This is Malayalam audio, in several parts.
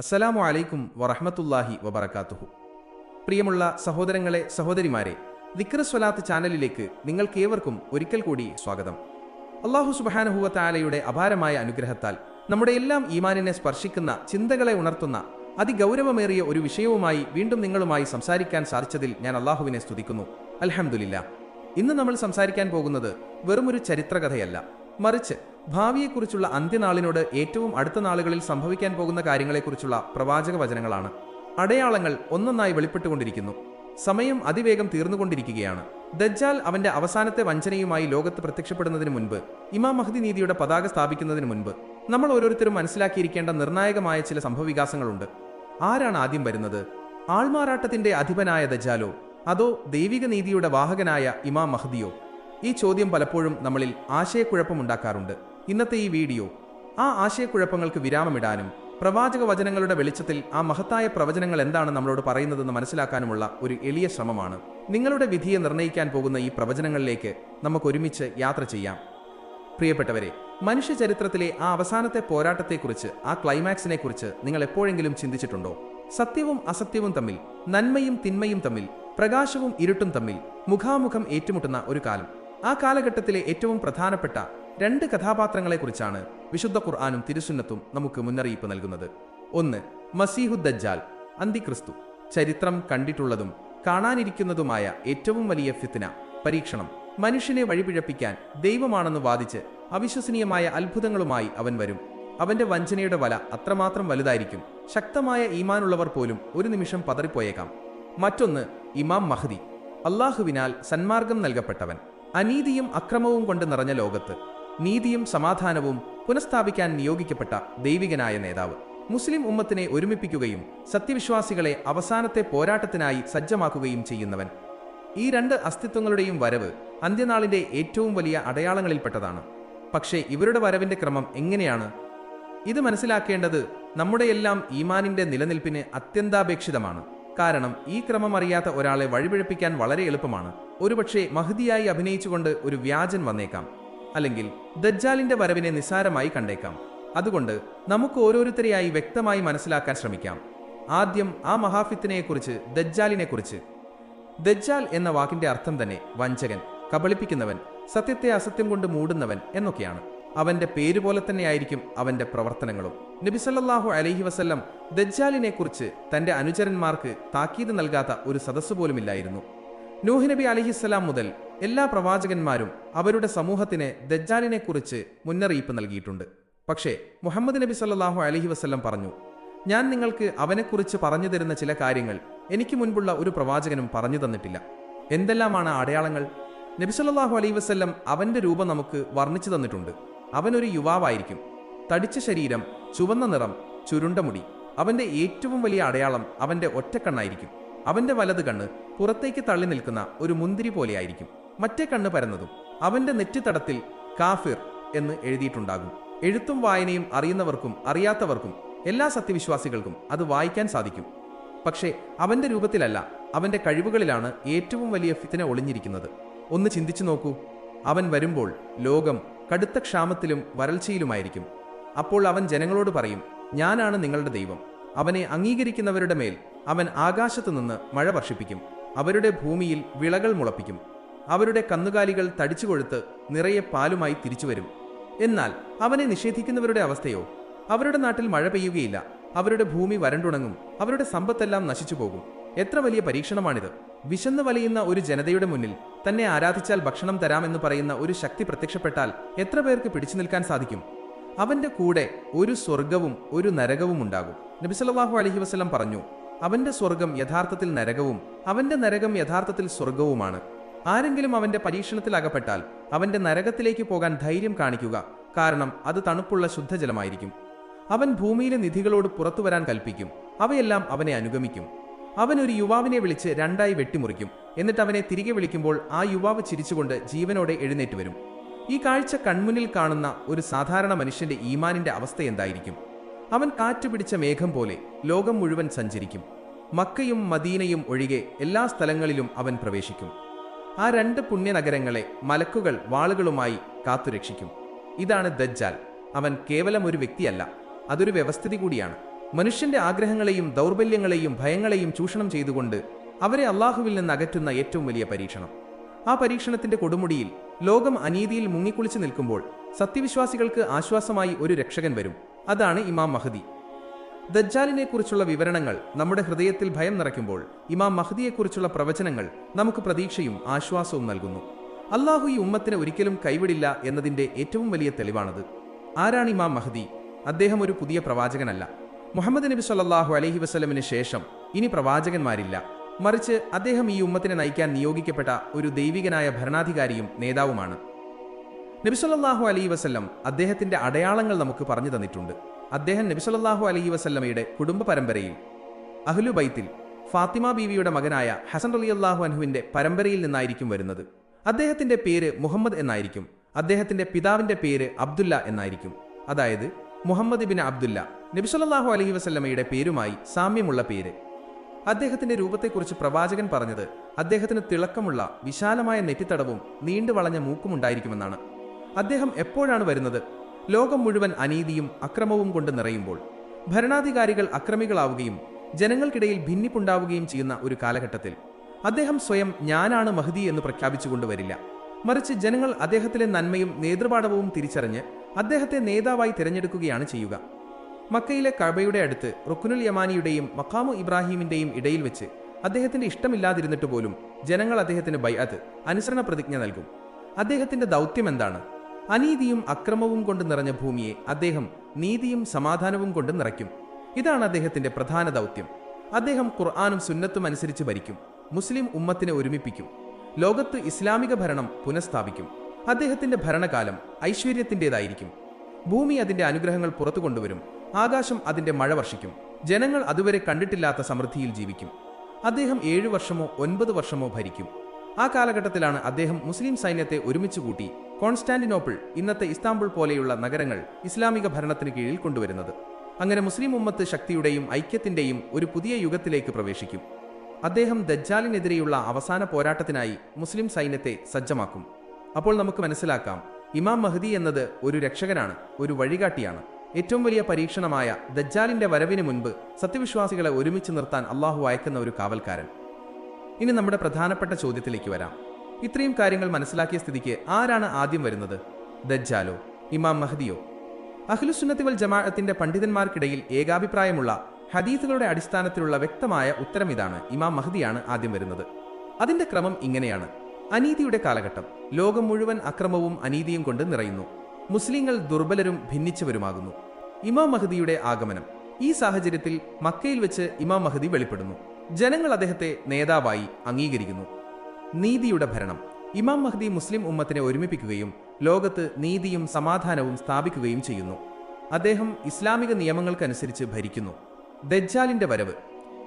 അസ്സലാമു അലൈക്കും വറഹമത്തല്ലാഹി വബർക്കാത്തുഹു പ്രിയമുള്ള സഹോദരങ്ങളെ സഹോദരിമാരെ ദിക്ർ സ്വലാത്ത് ചാനലിലേക്ക് നിങ്ങൾക്കേവർക്കും ഒരിക്കൽ കൂടി സ്വാഗതം. അള്ളാഹു സുബാനഹുവത്താലയുടെ അപാരമായ അനുഗ്രഹത്താൽ നമ്മുടെ എല്ലാം ഈമാനിനെ സ്പർശിക്കുന്ന ചിന്തകളെ ഉണർത്തുന്ന അതിഗൗരവമേറിയ ഒരു വിഷയവുമായി വീണ്ടും നിങ്ങളുമായി സംസാരിക്കാൻ സാധിച്ചതിൽ ഞാൻ അള്ളാഹുവിനെ സ്തുതിക്കുന്നു. അലഹമുല്ല ഇന്ന് നമ്മൾ സംസാരിക്കാൻ പോകുന്നത് വെറുമൊരു ചരിത്രകഥയല്ല മറിച്ച് ഭാവിയെക്കുറിച്ചുള്ള അന്ത്യനാളിനോട് ഏറ്റവും അടുത്ത നാളുകളിൽ സംഭവിക്കാൻ പോകുന്ന കാര്യങ്ങളെക്കുറിച്ചുള്ള പ്രവാചക വചനങ്ങളാണ്. അടയാളങ്ങൾ ഒന്നൊന്നായി വെളിപ്പെട്ടുകൊണ്ടിരിക്കുന്നു. സമയം അതിവേഗം തീർന്നുകൊണ്ടിരിക്കുകയാണ്. ദജ്ജാൽ അവന്റെ അവസാനത്തെ വഞ്ചനയുമായി ലോകത്ത് പ്രത്യക്ഷപ്പെടുന്നതിന് മുൻപ് ഇമാം മഹദി നീതിയുടെ പതാക സ്ഥാപിക്കുന്നതിന് മുൻപ് നമ്മൾ ഓരോരുത്തരും മനസ്സിലാക്കിയിരിക്കേണ്ട നിർണായകമായ ചില സംഭവവികാസങ്ങളുണ്ട്. ആരാണ് ആദ്യം വരുന്നത്? ആൾമാറാട്ടത്തിന്റെ അധിപനായ ദജാലോ അതോ ദൈവിക നീതിയുടെ വാഹകനായ ഇമാം മഹദിയോ? ഈ ചോദ്യം പലപ്പോഴും നമ്മളിൽ ആശയക്കുഴപ്പമുണ്ടാക്കാറുണ്ട്. ഇന്നത്തെ ഈ വീഡിയോ ആ ആശയക്കുഴപ്പങ്ങൾക്ക് വിരാമമിടാനും പ്രവാചക വചനങ്ങളുടെ വെളിച്ചത്തിൽ ആ മഹത്തായ പ്രവചനങ്ങൾ എന്താണ് നമ്മളോട് പറയുന്നതെന്ന് മനസ്സിലാക്കാനുമുള്ള ഒരു എളിയ ശ്രമമാണ്. നിങ്ങളുടെ വിധിയെ നിർണയിക്കാൻ പോകുന്ന ഈ പ്രവചനങ്ങളിലേക്ക് നമുക്ക് ഒരുമിച്ച് യാത്ര ചെയ്യാം. പ്രിയപ്പെട്ടവരെ മനുഷ്യ ചരിത്രത്തിലെ ആ അവസാനത്തെ പോരാട്ടത്തെക്കുറിച്ച് ആ ക്ലൈമാക്സിനെ കുറിച്ച് നിങ്ങൾ എപ്പോഴെങ്കിലും ചിന്തിച്ചിട്ടുണ്ടോ? സത്യവും അസത്യവും തമ്മിൽ നന്മയും തിന്മയും തമ്മിൽ പ്രകാശവും ഇരുട്ടും തമ്മിൽ മുഖാമുഖം ഏറ്റുമുട്ടുന്ന ഒരു കാലം. ആ കാലഘട്ടത്തിലെ ഏറ്റവും പ്രധാനപ്പെട്ട രണ്ട് കഥാപാത്രങ്ങളെക്കുറിച്ചാണ് വിശുദ്ധ ഖുർആാനും തിരുസുന്നത്തും നമുക്ക് മുന്നറിയിപ്പ് നൽകുന്നത്. ഒന്ന് മസീഹുദ്ദജ്ജാൽ അന്തിക്രിസ്തു. ചരിത്രം കണ്ടിട്ടുള്ളതും കാണാനിരിക്കുന്നതുമായ ഏറ്റവും വലിയ ഫിത്തിന പരീക്ഷണം. മനുഷ്യനെ വഴിപിഴപ്പിക്കാൻ ദൈവമാണെന്ന് വാദിച്ച് അവിശ്വസനീയമായ അത്ഭുതങ്ങളുമായി അവൻ വരും. അവന്റെ വഞ്ചനയുടെ വല അത്രമാത്രം വലുതായിരിക്കും. ശക്തമായ ഈമാനുള്ളവർ പോലും ഒരു നിമിഷം പതറിപ്പോയേക്കാം. മറ്റൊന്ന് ഇമാം മഹദി. അള്ളാഹുവിനാൽ സന്മാർഗം നൽകപ്പെട്ടവൻ. അനീതിയും അക്രമവും കൊണ്ട് നിറഞ്ഞ ലോകത്ത് നീതിയും സമാധാനവും പുനഃസ്ഥാപിക്കാൻ നിയോഗിക്കപ്പെട്ട ദൈവികനായ നേതാവ്. മുസ്ലിം ഉമ്മത്തിനെ ഒരുമിപ്പിക്കുകയും സത്യവിശ്വാസികളെ അവസാനത്തെ പോരാട്ടത്തിനായി സജ്ജമാക്കുകയും ചെയ്യുന്നവൻ. ഈ രണ്ട് അസ്തിത്വങ്ങളുടെയും വരവ് അന്ത്യനാളിന്റെ ഏറ്റവും വലിയ അടയാളങ്ങളിൽപ്പെട്ടതാണ്. പക്ഷേ ഇവരുടെ വരവിന്റെ ക്രമം എങ്ങനെയാണ്? ഇത് മനസ്സിലാക്കേണ്ടത് നമ്മുടെയെല്ലാം ഈമാനിന്റെ നിലനിൽപ്പിന് അത്യന്താപേക്ഷിതമാണ്. കാരണം ഈ ക്രമം അറിയാത്ത ഒരാളെ വഴിപിഴപ്പിക്കാൻ വളരെ എളുപ്പമാണ്. ഒരുപക്ഷെ മഹദിയായി അഭിനയിച്ചുകൊണ്ട് ഒരു വ്യാജൻ വന്നേക്കാം. അല്ലെങ്കിൽ ദജ്ജാലിന്റെ വരവിനെ നിസ്സാരമായി കണ്ടേക്കാം. അതുകൊണ്ട് നമുക്ക് ഓരോരുത്തരെയായി വ്യക്തമായി മനസ്സിലാക്കാൻ ശ്രമിക്കാം. ആദ്യം ആ മഹാഫിത്തിനെക്കുറിച്ച് ദജ്ജാലിനെക്കുറിച്ച്. ദജ്ജാൽ എന്ന വാക്കിന്റെ അർത്ഥം തന്നെ വഞ്ചകൻ കബളിപ്പിക്കുന്നവൻ സത്യത്തെ അസത്യം കൊണ്ട് മൂടുന്നവൻ എന്നൊക്കെയാണ്. അവന്റെ പേര് പോലെ തന്നെയായിരിക്കും അവന്റെ പ്രവർത്തനങ്ങളും. നബിസല്ലാഹു അലഹി വസല്ലം ദജ്ജാലിനെക്കുറിച്ച് തന്റെ അനുചരന്മാർക്ക് താക്കീത് നൽകാത്ത ഒരു സദസ്സ് പോലുമില്ലായിരുന്നു. നൂഹ് നബി അലഹിസ്സലാം മുതൽ എല്ലാ പ്രവാചകന്മാരും അവരുടെ സമൂഹത്തിന് ദജ്ജാലിനെക്കുറിച്ച് മുന്നറിയിപ്പ് നൽകിയിട്ടുണ്ട്. പക്ഷേ മുഹമ്മദ് നബി സല്ലാഹു അലഹി വസല്ലം പറഞ്ഞു ഞാൻ നിങ്ങൾക്ക് അവനെക്കുറിച്ച് പറഞ്ഞു തരുന്ന ചില കാര്യങ്ങൾ എനിക്ക് മുൻപുള്ള ഒരു പ്രവാചകനും പറഞ്ഞു തന്നിട്ടില്ല. എന്തെല്ലാമാണ് അടയാളങ്ങൾ? നബിസല്ലാഹു അലൈഹി വസ്ല്ലം അവന്റെ രൂപം നമുക്ക് വർണിച്ചു തന്നിട്ടുണ്ട്. അവനൊരു യുവാവായിരിക്കും. തടിച്ച ശരീരം ചുവന്ന നിറം ചുരുണ്ട മുടി. അവന്റെ ഏറ്റവും വലിയ അടയാളം അവന്റെ ഒറ്റക്കണ്ണായിരിക്കും. അവന്റെ വലത് കണ്ണ് പുറത്തേക്ക് തള്ളി നിൽക്കുന്ന ഒരു മുന്തിരി പോലെയായിരിക്കും. മറ്റേ കണ്ണ് പരന്നതും അവന്റെ നെറ്റിത്തടത്തിൽ കാഫിർ എന്ന് എഴുതിയിട്ടുണ്ടാകും. എഴുത്തും വായനയും അറിയുന്നവർക്കും അറിയാത്തവർക്കും എല്ലാ സത്യവിശ്വാസികൾക്കും അത് വായിക്കാൻ സാധിക്കും. പക്ഷേ അവന്റെ രൂപത്തിലല്ല അവന്റെ കഴിവുകളിലാണ് ഏറ്റവും വലിയ ഫിത്തിനെ ഒളിഞ്ഞിരിക്കുന്നത്. ഒന്ന് ചിന്തിച്ചു നോക്കൂ. അവൻ വരുമ്പോൾ ലോകം കടുത്ത ക്ഷാമത്തിലും വരൾച്ചയിലുമായിരിക്കും. അപ്പോൾ അവൻ ജനങ്ങളോട് പറയും ഞാനാണ് നിങ്ങളുടെ ദൈവം. അവനെ അംഗീകരിക്കുന്നവരുടെ മേൽ അവൻ ആകാശത്തു നിന്ന് മഴ വർഷിപ്പിക്കും. അവരുടെ ഭൂമിയിൽ വിളകൾ മുളപ്പിക്കും. അവരുടെ കന്നുകാലികൾ തടിച്ചു കൊഴുത്ത് നിറയെ പാലുമായി തിരിച്ചുവരും. എന്നാൽ അവനെ നിഷേധിക്കുന്നവരുടെ അവസ്ഥയോ? അവരുടെ നാട്ടിൽ മഴ പെയ്യുകയില്ല. അവരുടെ ഭൂമി വരണ്ടുണങ്ങും. അവരുടെ സമ്പത്തെല്ലാം നശിച്ചു പോകും എത്ര വലിയ പരീക്ഷണമാണിത്. വിശന്ന് വലയുന്ന ഒരു ജനതയുടെ മുന്നിൽ തന്നെ ആരാധിച്ചാൽ ഭക്ഷണം തരാമെന്ന് പറയുന്ന ഒരു ശക്തി പ്രത്യക്ഷപ്പെട്ടാൽ എത്ര പേർക്ക് പിടിച്ചു നിൽക്കാൻ സാധിക്കും? അവന്റെ കൂടെ ഒരു സ്വർഗവും ഒരു നരകവും ഉണ്ടാകും. നബിസലാഹു അലഹി വസ്ലം പറഞ്ഞു അവന്റെ സ്വർഗം യഥാർത്ഥത്തിൽ നരകവും അവന്റെ നരകം യഥാർത്ഥത്തിൽ സ്വർഗവുമാണ് ആരെങ്കിലും അവന്റെ പരീക്ഷണത്തിൽ അകപ്പെട്ടാൽ അവന്റെ നരകത്തിലേക്ക് പോകാൻ ധൈര്യം കാണിക്കുക. കാരണം അത് തണുപ്പുള്ള ശുദ്ധജലമായിരിക്കും. അവൻ ഭൂമിയിലെ നിധികളോട് പുറത്തു വരാൻ കൽപ്പിക്കും. അവയെല്ലാം അവനെ അനുഗമിക്കും. അവൻ ഒരു യുവാവിനെ വിളിച്ച് രണ്ടായി വെട്ടിമുറിക്കും. എന്നിട്ട് അവനെ തിരികെ വിളിക്കുമ്പോൾ ആ യുവാവ് ചിരിച്ചുകൊണ്ട് ജീവനോടെ എഴുന്നേറ്റ് വരും. ഈ കാഴ്ച കൺമുന്നിൽ കാണുന്ന ഒരു സാധാരണ മനുഷ്യന്റെ ഈമാനിന്റെ അവസ്ഥ എന്തായിരിക്കും? അവൻ കാറ്റുപിടിച്ച മേഘം പോലെ ലോകം മുഴുവൻ സഞ്ചരിക്കും. മക്കയും മദീനയും ഒഴികെ എല്ലാ സ്ഥലങ്ങളിലും അവൻ പ്രവേശിക്കും. ആ രണ്ട് പുണ്യനഗരങ്ങളെ മലക്കുകൾ വാളുകളുമായി കാത്തുരക്ഷിക്കും. ഇതാണ് ദജ്ജാൽ. അവൻ കേവലം ഒരു വ്യക്തിയല്ല അതൊരു വ്യവസ്ഥിതി കൂടിയാണ്. മനുഷ്യന്റെ ആഗ്രഹങ്ങളെയും ദൗർബല്യങ്ങളെയും ഭയങ്ങളെയും ചൂഷണം ചെയ്തുകൊണ്ട് അവരെ അള്ളാഹുവിൽ നിന്ന് അകറ്റുന്ന ഏറ്റവും വലിയ പരീക്ഷണം. ആ പരീക്ഷണത്തിന്റെ കൊടുമുടിയിൽ ലോകം അനീതിയിൽ മുങ്ങിക്കുളിച്ചു നിൽക്കുമ്പോൾ സത്യവിശ്വാസികൾക്ക് ആശ്വാസമായി ഒരു രക്ഷകൻ വരും. അതാണ് ഇമാം മഹദി. ദജ്ജാലിനെ കുറിച്ചുള്ള വിവരണങ്ങൾ നമ്മുടെ ഹൃദയത്തിൽ ഭയം നിറയ്ക്കുമ്പോൾ ഇമാം മഹദിയെക്കുറിച്ചുള്ള പ്രവചനങ്ങൾ നമുക്ക് പ്രതീക്ഷയും ആശ്വാസവും നൽകുന്നു. അള്ളാഹു ഈ ഉമ്മത്തിനെ ഒരിക്കലും കൈവിടില്ല എന്നതിന്റെ ഏറ്റവും വലിയ തെളിവാണത്. ആരാണ് ഇമാം മഹദി? അദ്ദേഹം ഒരു പുതിയ പ്രവാചകനല്ല. മുഹമ്മദ് നബി സല്ലാഹു അലഹി വസ്ലമിന് ശേഷം ഇനി പ്രവാചകന്മാരില്ല. മറിച്ച് അദ്ദേഹം ഈ ഉമ്മത്തിനെ നയിക്കാൻ നിയോഗിക്കപ്പെട്ട ഒരു ദൈവികനായ ഭരണാധികാരിയും നേതാവുമാണ്. നബിസല്ലാഹു അലൈ വസ്ല്ലം അദ്ദേഹത്തിന്റെ അടയാളങ്ങൾ നമുക്ക് പറഞ്ഞു തന്നിട്ടുണ്ട്. അദ്ദേഹം നബിസലല്ലാഹു അലഹി വസല്ലമയുടെ കുടുംബ പരമ്പരയിൽ അഹ്ലു ബൈത്തിൽ ഫാത്തിമ ബീവിയുടെ മകനായ ഹസൻ അലി അള്ളാഹു അൻഹുവിന്റെ പരമ്പരയിൽ നിന്നായിരിക്കും വരുന്നത്. അദ്ദേഹത്തിന്റെ പേര് മുഹമ്മദ് എന്നായിരിക്കും. അദ്ദേഹത്തിന്റെ പിതാവിന്റെ പേര് അബ്ദുല്ല എന്നായിരിക്കും. അതായത് മുഹമ്മദ് ബിൻ അബ്ദുല്ല നബിസലല്ലാഹു അലഹി വസല്ലമയുടെ പേരുമായി സാമ്യമുള്ള പേര്. അദ്ദേഹത്തിന്റെ രൂപത്തെക്കുറിച്ച് പ്രവാചകൻ പറഞ്ഞത് അദ്ദേഹത്തിന് തിളക്കമുള്ള വിശാലമായ നെറ്റിത്തടവും നീണ്ടു വളഞ്ഞ മൂക്കുമുണ്ടായിരിക്കുമെന്നാണ് അദ്ദേഹം എപ്പോഴാണ് വരുന്നത്? ലോകം മുഴുവൻ അനീതിയും അക്രമവും കൊണ്ട് നിറയുമ്പോൾ ഭരണാധികാരികൾ അക്രമികളാവുകയും ജനങ്ങൾക്കിടയിൽ ഭിന്നിപ്പുണ്ടാവുകയും ചെയ്യുന്ന ഒരു കാലഘട്ടത്തിൽ അദ്ദേഹം സ്വയം ഞാനാണ് മഹദി എന്ന് പ്രഖ്യാപിച്ചുകൊണ്ട് വരില്ല. മറിച്ച് ജനങ്ങൾ അദ്ദേഹത്തിലെ നന്മയും നേതൃപാഠവും തിരിച്ചറിഞ്ഞ് അദ്ദേഹത്തെ നേതാവായി തിരഞ്ഞെടുക്കുകയാണ് ചെയ്യുക. മക്കയിലെ കഴബയുടെ അടുത്ത് റുക്കുനുൽ യമാനിയുടെയും മക്കാമു ഇബ്രാഹിമിന്റെയും ഇടയിൽ വെച്ച് അദ്ദേഹത്തിന്റെ ഇഷ്ടമില്ലാതിരുന്നിട്ട് പോലും ജനങ്ങൾ അദ്ദേഹത്തിന് ബൈഅത്ത് അനുസരണ പ്രതിജ്ഞ നൽകും. അദ്ദേഹത്തിന്റെ ദൗത്യം എന്താണ്? അനീതിയും അക്രമവും കൊണ്ട് നിറഞ്ഞ ഭൂമിയെ അദ്ദേഹം നീതിയും സമാധാനവും കൊണ്ട് നിറയ്ക്കും. ഇതാണ് അദ്ദേഹത്തിന്റെ പ്രധാന ദൗത്യം. അദ്ദേഹം ഖുർആാനും സുന്നത്തും അനുസരിച്ച് ഭരിക്കും. മുസ്ലിം ഉമ്മത്തിനെ ഒരുമിപ്പിക്കും. ലോകത്ത് ഇസ്ലാമിക ഭരണം പുനഃസ്ഥാപിക്കും. അദ്ദേഹത്തിന്റെ ഭരണകാലം ഐശ്വര്യത്തിന്റെതായിരിക്കും ഭൂമി അതിന്റെ അനുഗ്രഹങ്ങൾ പുറത്തു കൊണ്ടുവരും. ആകാശം അതിന്റെ മഴ വർഷിക്കും. ജനങ്ങൾ അതുവരെ കണ്ടിട്ടില്ലാത്ത സമൃദ്ധിയിൽ ജീവിക്കും. അദ്ദേഹം ഏഴു വർഷമോ ഒൻപത് വർഷമോ ഭരിക്കും. ആ കാലഘട്ടത്തിലാണ് അദ്ദേഹം മുസ്ലിം സൈന്യത്തെ ഒരുമിച്ച് കൂട്ടി കോൺസ്റ്റാന്റിനോപ്പിൾ ഇന്നത്തെ ഇസ്താംബുൾ പോലെയുള്ള നഗരങ്ങൾ ഇസ്ലാമിക ഭരണത്തിന് കീഴിൽ കൊണ്ടുവരുന്നത്. അങ്ങനെ മുസ്ലിം ഉമ്മത്ത് ശക്തിയുടെയും ഐക്യത്തിന്റെയും ഒരു പുതിയ യുഗത്തിലേക്ക് പ്രവേശിക്കും. അദ്ദേഹം ദജ്ജാലിനെതിരെയുള്ള അവസാന പോരാട്ടത്തിനായി മുസ്ലിം സൈന്യത്തെ സജ്ജമാക്കും. അപ്പോൾ നമുക്ക് മനസ്സിലാക്കാം ഇമാം മഹദി എന്നത് ഒരു രക്ഷകനാണ് ഒരു വഴികാട്ടിയാണ്. ഏറ്റവും വലിയ പരീക്ഷണമായ ദജ്ജാലിന്റെ വരവിന് മുൻപ് സത്യവിശ്വാസികളെ ഒരുമിച്ച് നിർത്താൻ അള്ളാഹു അയക്കുന്ന ഒരു കാവൽക്കാരൻ. ഇനി നമ്മുടെ പ്രധാനപ്പെട്ട ചോദ്യത്തിലേക്ക് വരാം. ഇത്രയും കാര്യങ്ങൾ മനസ്സിലാക്കിയ സ്ഥിതിക്ക് ആരാണ് ആദ്യം വരുന്നത്? ദജ്ജാലോ ഇമാം മഹദിയോ? അഖിലുസുന്നത്തി വൽ ജമാഅത്തിന്റെ പണ്ഡിതന്മാർക്കിടയിൽ ഏകാഭിപ്രായമുള്ള ഹദീസുകളുടെ അടിസ്ഥാനത്തിലുള്ള വ്യക്തമായ ഉത്തരം ഇതാണ് ഇമാം മഹദിയാണ് ആദ്യം വരുന്നത്. അതിന്റെ ക്രമം ഇങ്ങനെയാണ്. അനീതിയുടെ കാലഘട്ടം ലോകം മുഴുവൻ അക്രമവും അനീതിയും കൊണ്ട് നിറയുന്നു. മുസ്ലിങ്ങൾ ദുർബലരും ഭിന്നിച്ചവരുമാകുന്നു. ഇമാം മഹദിയുടെ ആഗമനം ഈ സാഹചര്യത്തിൽ മക്കയിൽ വെച്ച് ഇമാം മഹദി വെളിപ്പെടുന്നു. ജനങ്ങൾ അദ്ദേഹത്തെ നേതാവായി അംഗീകരിക്കുന്നു. നീതിയുടെ ഭരണം. ഇമാം മഹ്ദി മുസ്ലിം ഉമ്മത്തിനെ ഒരുമിപ്പിക്കുകയും ലോകത്ത് നീതിയും സമാധാനവും സ്ഥാപിക്കുകയും ചെയ്യുന്നു. അദ്ദേഹം ഇസ്ലാമിക നിയമങ്ങൾക്കനുസരിച്ച് ഭരിക്കുന്നു. ദജ്ജാലിന്റെ വരവ്.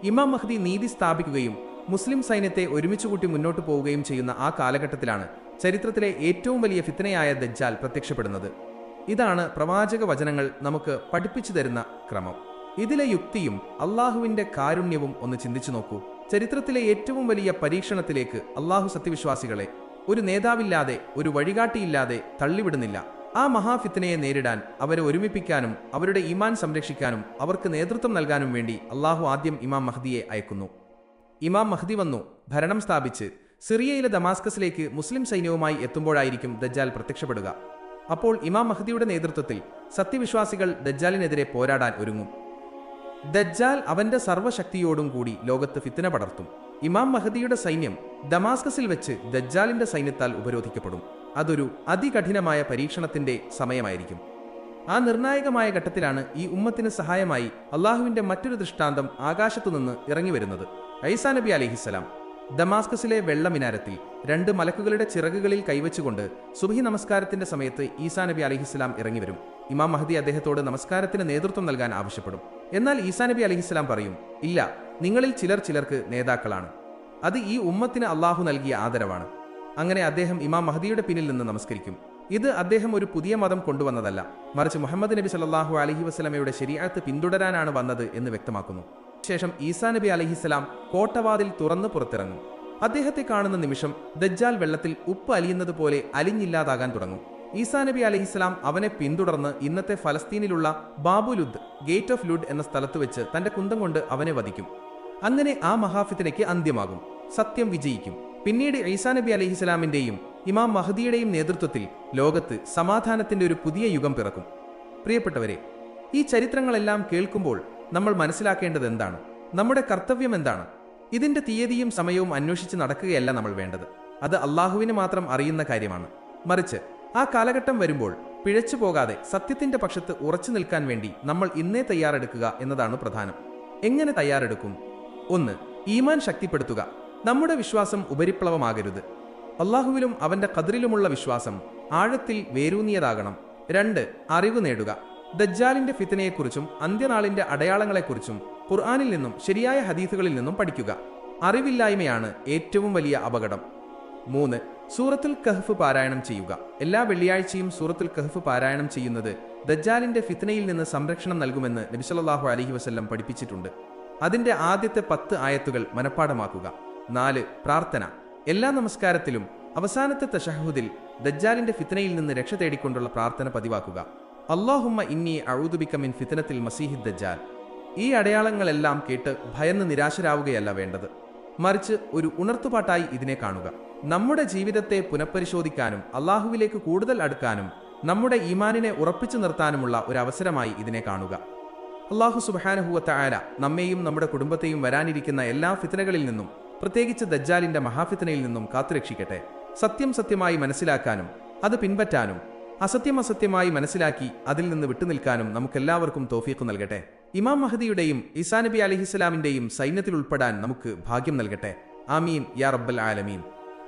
ഇമാം മഹ്ദി നീതി സ്ഥാപിക്കുകയും മുസ്ലിം സൈന്യത്തെ ഒരുമിച്ച് കൂട്ടി മുന്നോട്ട് പോവുകയും ചെയ്യുന്ന ആ കാലഘട്ടത്തിലാണ് ചരിത്രത്തിലെ ഏറ്റവും വലിയ ഫിത്തനയായ ദജ്ജാൽ പ്രത്യക്ഷപ്പെടുന്നത്. ഇതാണ് പ്രവാചക വചനങ്ങൾ നമുക്ക് പഠിപ്പിച്ചു തരുന്ന ക്രമം. ഇതിലെ യുക്തിയും അള്ളാഹുവിന്റെ കാരുണ്യവും ഒന്ന് ചിന്തിച്ചു നോക്കൂ. ചരിത്രത്തിലെ ഏറ്റവും വലിയ പരീക്ഷണത്തിലേക്ക് അള്ളാഹു സത്യവിശ്വാസികളെ ഒരു നേതാവില്ലാതെ ഒരു വഴികാട്ടിയില്ലാതെ തള്ളിവിടുന്നില്ല. ആ മഹാഫിത്തനയെ നേരിടാൻ അവരെ ഒരുമിപ്പിക്കാനും അവരുടെ ഇമാൻ സംരക്ഷിക്കാനും അവർക്ക് നേതൃത്വം നൽകാനും വേണ്ടി അള്ളാഹു ആദ്യം ഇമാം മഹദിയെ അയക്കുന്നു. ഇമാം മഹദി വന്നു ഭരണം സ്ഥാപിച്ച് സിറിയയിലെ ദമാസ്കസിലേക്ക് മുസ്ലിം സൈന്യവുമായി എത്തുമ്പോഴായിരിക്കും ദജ്ജാൽ പ്രത്യക്ഷപ്പെടുക. അപ്പോൾ ഇമാം മഹദിയുടെ നേതൃത്വത്തിൽ സത്യവിശ്വാസികൾ ദജ്ജാലിനെതിരെ പോരാടാൻ ഒരുങ്ങും. ദജ്ജാൽ അവന്റെ സർവശക്തിയോടും കൂടി ലോകത്ത് ഫിത്തന പടർത്തും. ഇമാം മഹദിയുടെ സൈന്യം ദമാസ്കസിൽ വെച്ച് ദജ്ജാലിന്റെ സൈന്യത്താൽ ഉപരോധിക്കപ്പെടും. അതൊരു അതികഠിനമായ പരീക്ഷണത്തിന്റെ സമയമായിരിക്കും. ആ നിർണായകമായ ഘട്ടത്തിലാണ് ഈ ഉമ്മത്തിന് സഹായമായി അള്ളാഹുവിന്റെ മറ്റൊരു ദൃഷ്ടാന്തം ആകാശത്തുനിന്ന് ഇറങ്ങി വരുന്നത് ഐസാ നബി അലിഹിസ്സലാം ദമാസ്കസിലെ വെള്ളമിനാരത്തിൽ രണ്ട് മലക്കുകളുടെ ചിറകുകളിൽ കൈവച്ചുകൊണ്ട് സുബഹി നമസ്കാരത്തിന്റെ സമയത്ത് ഈസാ നബി അലിഹിസ്സലാം ഇറങ്ങിവരും. ഇമാം മഹദി അദ്ദേഹത്തോട് നമസ്കാരത്തിന് നേതൃത്വം നൽകാൻ ആവശ്യപ്പെടും. എന്നാൽ ഈസാ നബി അലിഹിസ്സലാം പറയും ഇല്ല നിങ്ങളിൽ ചിലർ ചിലർക്ക് നേതാക്കളാണ്. അത് ഈ ഉമ്മത്തിന് അള്ളാഹു നൽകിയ ആദരവാണ്. അങ്ങനെ അദ്ദേഹം ഇമാം മഹദിയുടെ പിന്നിൽ നിന്ന് നമസ്കരിക്കും. ഇത് അദ്ദേഹം ഒരു പുതിയ മതം കൊണ്ടുവന്നതല്ല. മറിച്ച് മുഹമ്മദ് നബി സല്ലാഹു അലഹി വസ്ലമയുടെ ശരിയാത്ത് പിന്തുടരാനാണ് വന്നത് എന്ന് വ്യക്തമാക്കുന്നു. ശേഷം ഈസാ നബി അലഹിസ്സലാം കോട്ടവാതിൽ തുറന്നു പുറത്തിറങ്ങും. അദ്ദേഹത്തെ കാണുന്ന നിമിഷം ദജ്ജാൽ വെള്ളത്തിൽ ഉപ്പ് അലിയുന്നത് പോലെ അലിഞ്ഞില്ലാതാകാൻ തുടങ്ങും. ഈസാ നബി അലഹിസ്ലാം അവനെ പിന്തുടർന്ന് ഇന്നത്തെ ഫലസ്തീനിലുള്ള ബാബുലുദ് ഗേറ്റ് ഓഫ് ലുഡ് എന്ന സ്ഥലത്ത് വെച്ച് തന്റെ കുന്തം കൊണ്ട് അവനെ വധിക്കും. അങ്ങനെ ആ മഹാഫിത്തിനയ്ക്ക് അന്ത്യമാകും. സത്യം വിജയിക്കും. പിന്നീട് ഈസാ നബി അലഹിസ്ലാമിന്റെയും ഇമാം മഹദിയുടെയും നേതൃത്വത്തിൽ ലോകത്ത് സമാധാനത്തിന്റെ ഒരു പുതിയ യുഗം പിറക്കും. പ്രിയപ്പെട്ടവരെ ഈ ചരിത്രങ്ങളെല്ലാം കേൾക്കുമ്പോൾ നമ്മൾ മനസ്സിലാക്കേണ്ടത് എന്താണ്? നമ്മുടെ കർത്തവ്യം എന്താണ്? ഇതിന്റെ തീയതിയും സമയവും അന്വേഷിച്ച് നടക്കുകയല്ല നമ്മൾ വേണ്ടത്. അത് അള്ളാഹുവിന് മാത്രം അറിയുന്ന കാര്യമാണ്. മറിച്ച് ആ കാലഘട്ടം വരുമ്പോൾ പിഴച്ചു പോകാതെ സത്യത്തിന്റെ പക്ഷത്ത് ഉറച്ചു നിൽക്കാൻ വേണ്ടി നമ്മൾ ഇന്നേ തയ്യാറെടുക്കുക എന്നതാണ് പ്രധാനം. എങ്ങനെ തയ്യാറെടുക്കും? ഒന്ന് ഈമാൻ ശക്തിപ്പെടുത്തുക. നമ്മുടെ വിശ്വാസം ഉപരിപ്ലവമാകരുത്. അള്ളാഹുവിലും അവന്റെ കതിരിലുമുള്ള വിശ്വാസം ആഴത്തിൽ വേരൂന്നിയതാകണം. രണ്ട് അറിവ് നേടുക. ദജ്ജാലിന്റെ ഫിത്തനയെക്കുറിച്ചും അന്ത്യനാളിന്റെ അടയാളങ്ങളെക്കുറിച്ചും ഖുർആാനിൽ നിന്നും ശരിയായ ഹദീസുകളിൽ നിന്നും പഠിക്കുക. അറിവില്ലായ്മയാണ് ഏറ്റവും വലിയ അപകടം. മൂന്ന് സൂറത്തുൽ കഹഫ് പാരായണം ചെയ്യുക. എല്ലാ വെള്ളിയാഴ്ചയും സൂറത്തുൽ കഹഫ് പാരായണം ചെയ്യുന്നത് ദജ്ജാലിന്റെ ഫിത്നയിൽ നിന്ന് സംരക്ഷണം നൽകുമെന്ന് നബിസല്ലാഹു അലഹി വസ്ല്ലം പഠിപ്പിച്ചിട്ടുണ്ട്. അതിന്റെ ആദ്യത്തെ പത്ത് ആയത്തുകൾ മനഃപ്പാടമാക്കുക നാല് പ്രാർത്ഥന. എല്ലാ നമസ്കാരത്തിലും അവസാനത്തെ തഷഹുദിൽ ദജ്ജാലിന്റെ ഫിത്നയിൽ നിന്ന് രക്ഷ തേടിക്കൊണ്ടുള്ള പ്രാർത്ഥന പതിവാക്കുക. അള്ളാഹുമ്മ ഇന്നി അഴുതുബിക്ക മിൻ ഫിത്തനത്തിൽ മസീഹി ദജ്ജാൽ. ഈ അടയാളങ്ങളെല്ലാം കേട്ട് ഭയന്ന് നിരാശരാവുകയല്ല വേണ്ടത്. മറിച്ച് ഒരു ഉണർത്തുപാട്ടായി ഇതിനെ കാണുക. നമ്മുടെ ജീവിതത്തെ പുനഃപരിശോധിക്കാനും അള്ളാഹുവിലേക്ക് കൂടുതൽ അടുക്കാനും നമ്മുടെ ഈമാനിനെ ഉറപ്പിച്ചു നിർത്താനുമുള്ള ഒരു അവസരമായി ഇതിനെ കാണുക. അള്ളാഹു സുബാനഹുവത്ത ആല നമ്മെയും നമ്മുടെ കുടുംബത്തെയും വരാനിരിക്കുന്ന എല്ലാ ഫിത്തനകളിൽ നിന്നും പ്രത്യേകിച്ച് ദജ്ജാലിന്റെ മഹാഫിത്തനയിൽ നിന്നും കാത്തുരക്ഷിക്കട്ടെ. സത്യം സത്യമായി മനസ്സിലാക്കാനും അത് പിൻപറ്റാനും അസത്യം അസത്യമായി മനസ്സിലാക്കി അതിൽ നിന്ന് വിട്ടുനിൽക്കാനും നമുക്കെല്ലാവർക്കും തോഫീക്ക് നൽകട്ടെ. ഇമാം മഹദിയുടെയും ഇസാനബി നബി അലഹിസ്ലാമിന്റെയും സൈന്യത്തിൽ ഉൾപ്പെടാൻ നമുക്ക് ഭാഗ്യം നൽകട്ടെ. ആമീൻ. യാ റബ്ബൽ ആലമീൻ.